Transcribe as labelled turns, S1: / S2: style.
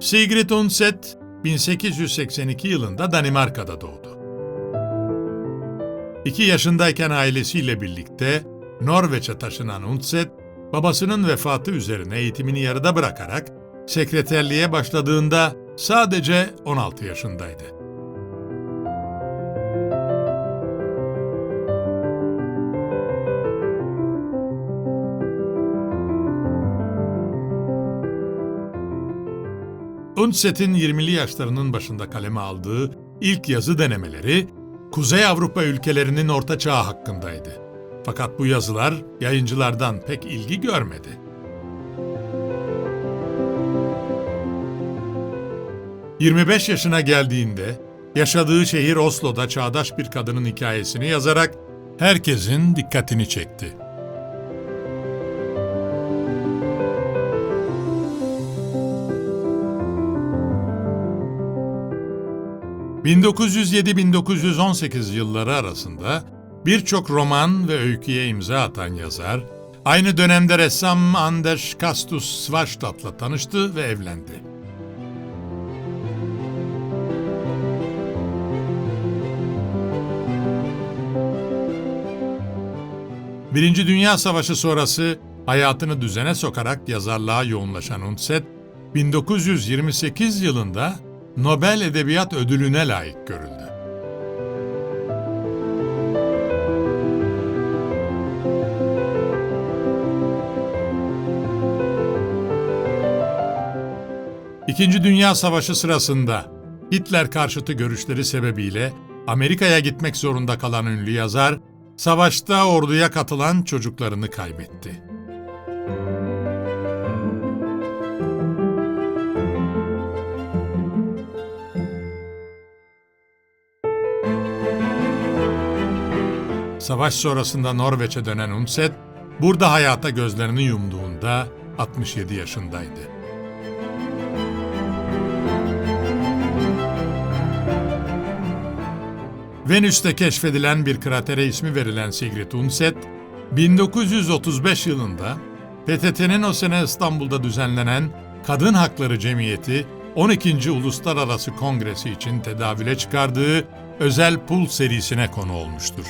S1: Sigrid Undset 1882 yılında Danimarka'da doğdu. 2 yaşındayken ailesiyle birlikte Norveç'e taşınan Undset, babasının vefatı üzerine eğitimini yarıda bırakarak sekreterliğe başladığında sadece 16 yaşındaydı. Undset'in 20'li yaşlarının başında kaleme aldığı ilk yazı denemeleri Kuzey Avrupa ülkelerinin Orta Çağ hakkındaydı. Fakat bu yazılar yayıncılardan pek ilgi görmedi. ...25 yaşına geldiğinde yaşadığı şehir Oslo'da çağdaş bir kadının hikayesini yazarak herkesin dikkatini çekti. 1907-1918 yılları arasında birçok roman ve öyküye imza atan yazar, aynı dönemde ressam Anders Kastus Svartstadt'la tanıştı ve evlendi. Birinci Dünya Savaşı sonrası hayatını düzene sokarak yazarlığa yoğunlaşan Undset, 1928 yılında Nobel Edebiyat Ödülü'ne layık görüldü. İkinci Dünya Savaşı sırasında Hitler karşıtı görüşleri sebebiyle Amerika'ya gitmek zorunda kalan ünlü yazar, savaşta orduya katılan çocuklarını kaybetti. Savaş sonrasında Norveç'e dönen Undset, burada hayata gözlerini yumduğunda 67 yaşındaydı. Venüs'te keşfedilen bir kratere ismi verilen Sigrid Undset, 1935 yılında PTT'nin o sene İstanbul'da düzenlenen Kadın Hakları Cemiyeti 12. Uluslararası Kongresi için tedavüle çıkardığı özel pul serisine konu olmuştur.